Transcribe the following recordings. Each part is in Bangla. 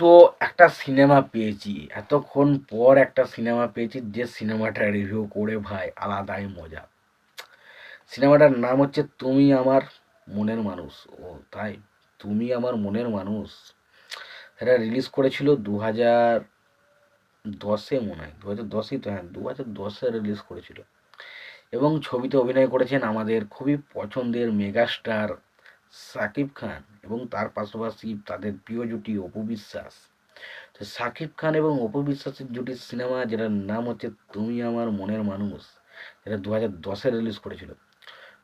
তো একটা সিনেমা পেয়েছি। এতক্ষণ পর একটা সিনেমা পেয়েছি যে সিনেমাটা রিভিউ করে ভাই, আলাদাই মজা। সিনেমাটার নাম হচ্ছে তুমি আমার মনের মানুষ। ও, তাই? তুমি আমার মনের মানুষ। সেটা রিলিজ করেছিল দু হাজার দশে মনে হয়। দু হাজার দশই তো হ্যাঁ দু হাজার দশে রিলিজ করেছিল। এবং ছবিতে অভিনয় করেছেন আমাদের খুবই পছন্দের মেগাস্টার সাকিব খান এবং তার পাশাপাশি তাদের প্রিয় জুটি অপু বিশ্বাস। তো সাকিব খান এবং অপু বিশ্বাসের সিনেমা, যেটার নাম হচ্ছে তুমি আমার মনের মানুষ, যেটা দু হাজার দশে রিলিজ করেছিল।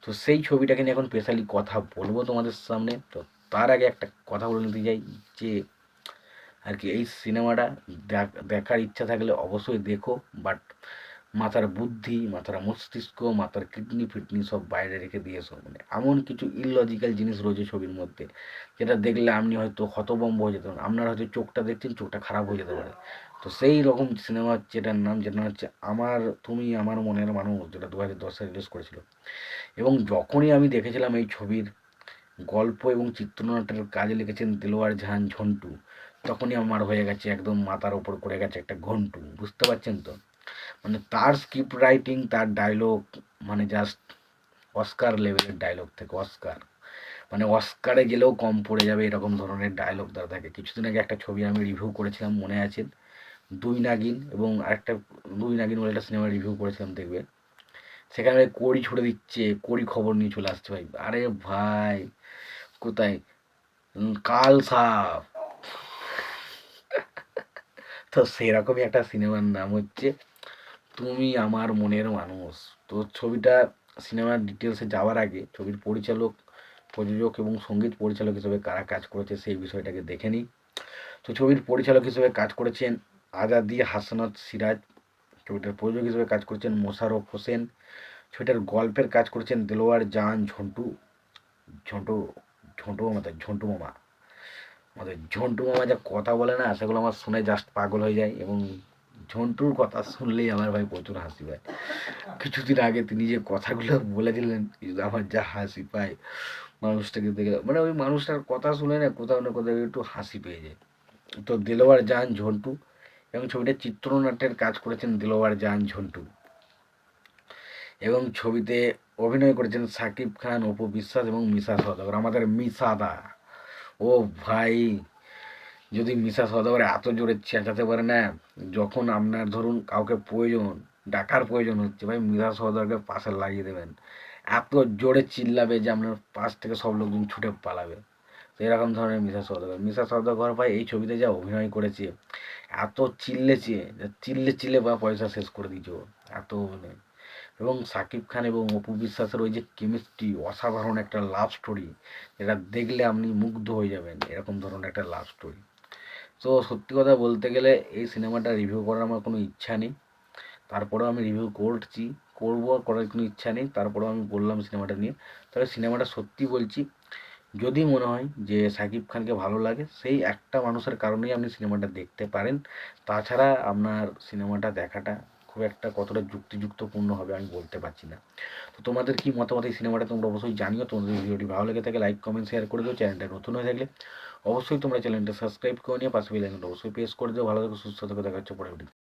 তো সেই ছবিটাকে নিয়ে এখন স্পেশালি কথা বলব তোমাদের সামনে। তো তার আগে একটা কথা বলে নিতে চাই যে, আর কি এই সিনেমাটা দেখ- দেখার ইচ্ছা থাকলে অবশ্যই দেখো বাট মাথার বুদ্ধি, মাথার মস্তিষ্ক, মাথার কিডনি, ফিডনি সব বাইরে রেখে দিয়েছ মানে এমন কিছু ইললজিক্যাল জিনিস রয়েছে ছবির মধ্যে, যেটা দেখলে আপনি হয়তো হতবম্ব হয়ে যেতে পারেন। আপনার হয়তো চোখটা দেখছেন, চোখটা খারাপ হয়ে যেতে পারে। তো সেই রকম সিনেমা যেটার নাম যেটা হচ্ছে আমার, তুমি, আমার মনের মানুষ, যেটা দু হাজার দশে রিলিজ করেছিল। এবং যখনই আমি দেখেছিলাম এই ছবির গল্প এবং চিত্রনাট্যের কাজে লিখেছেন দিলওয়ার জাহান ঝন্টু, তখনই আমার হয়ে গেছে একদম মাথার ওপর করে গেছে একটা ঘন্টু। বুঝতে পারছেন তো? মানে তার স্ক্রিপ্ট রাইটিং তার ডায়লগ মানে জাস্ট অস্কার লেভেলের ডায়লগ থেকে অস্কার মানে অস্কারে গেলেও কম পড়ে যাবে এরকম ধরনের ডায়লগ তার থাকে। কিছুদিন আগে একটা ছবি আমি রিভিউ করেছিলাম, মনে আছে? দুই নাগিন এবং আরেকটা দুই নাগিন বলে একটা সিনেমা রিভিউ করেছিলাম, দেখবে? সেখানে কড়ি ছুড়ে দিচ্ছে, কড়ি খবর নিয়ে চলে আসছে ভাই। আরে ভাই, কোথায়? কাল সাপ তো সেরকমই একটা সিনেমার নাম হচ্ছে তুমি আমার মনের মানুষ। তো ছবিটা সিনেমার ডিটেলসে যাওয়ার আগে ছবির পরিচালক, প্রযোজক এবং সংগীত পরিচালক হিসেবে কারা কাজ করেছে সেই বিষয়টাকে দেখে নিই। তো ছবির পরিচালক হিসেবে কাজ করেছেন আজাদি হাসানাত সিরাজ। ছবিটার প্রযোজক হিসেবে কাজ করেছেন মোশাররফ হোসেন। ছবিটার গল্পের কাজ করেছেন দেলোয়ার জান ঝন্টু। ঝন্টু ঝন্টু মামা ঝন্টু মামা। আমাদের ঝন্টু মামা যা কথা বলে না, সেগুলো আমার শুনে জাস্ট পাগল হয়ে যায় এবং ঝন্টুর কথা শুনলেই আমার ভাই প্রচুর হাসি পায়। কিছুদিন আগে তিনি যে কথাগুলো বলেছিলেন আমার যা হাসি পায়, মানুষটাকে দেখে মানে ওই মানুষটার কথা শুনে না কোথাও না কোথাও একটু হাসি পেয়ে যায়। তো দিলওয়ার জাহান ঝন্টু এবং ছবিটা চিত্রনাট্যের কাজ করেছেন দিলওয়ার জাহান ঝন্টু। এবং ছবিতে অভিনয় করেছেন সাকিব খান, অপু বিশ্বাস এবং মিশা সদাগর আমাদের মিশাদা ও ভাই যদি মিশা সদাগর এত জোরে চেঁচাতে পারে না, যখন আপনার ধরুন কাউকে প্রয়োজন, ডাকার প্রয়োজন হচ্ছে, ভাই মিশা সদাগরকে পাশে লাগিয়ে দেবেন। এত জোরে চিল্লাবে যে আপনার পাশ থেকে সব লোকজন ছুটে পালাবে। তো এরকম ধরনের মিশা সদাগর মিশা সদাগর ভাই এই ছবিতে যা অভিনয় করেছে, এত চিল্লেছে চিল্লে চিল্লে বা পয়সা শেষ করে দিয়েছে এত অভিনয় এবং সাকিব খান এবং অপু বিশ্বাসের ওই যে কেমিস্ট্রি অসাধারণ একটা লাভ স্টোরি যেটা দেখলে আপনি মুগ্ধ হয়ে যাবেন, এরকম ধরনের একটা লাভ স্টোরি তো সত্যি কথা বলতে গেলে এই সিনেমাটা রিভিউ করার আমার কোনো ইচ্ছা নেই। তারপরেও আমি রিভিউ করছি, করব আর করার কোনো ইচ্ছা নেই। তারপরেও আমি বললাম সিনেমাটা নিয়ে। তাহলে সিনেমাটা সত্যি বলছি, যদি মনে হয় যে সাকিব খানকে ভালো লাগে, সেই একটা মানুষের কারণেই আপনি সিনেমাটা দেখতে পারেন। তাছাড়া আপনার সিনেমাটা দেখাটা খুব একটা কতটা যুক্তিযুক্তপূর্ণ হবে আমি বলতে পারছি না। তো তোমাদের কি মতামত এই সিনেমাটা তোমরা অবশ্যই জানিও, তোমাদের ভিডিওটি ভালো লেগে থাকে লাইক কমেন্ট শেয়ার করে দিও চ্যানেলটা নতুন হয়ে থাকলে অবশ্যই তোমরা চ্যানেলটা সাবস্ক্রাইব করে নিয়ে পাশে বেল আইকনটা অবশ্যই প্রেস করে দিও। ভালো থেকো, সুস্থ থেকো, দেখা হচ্ছে পরে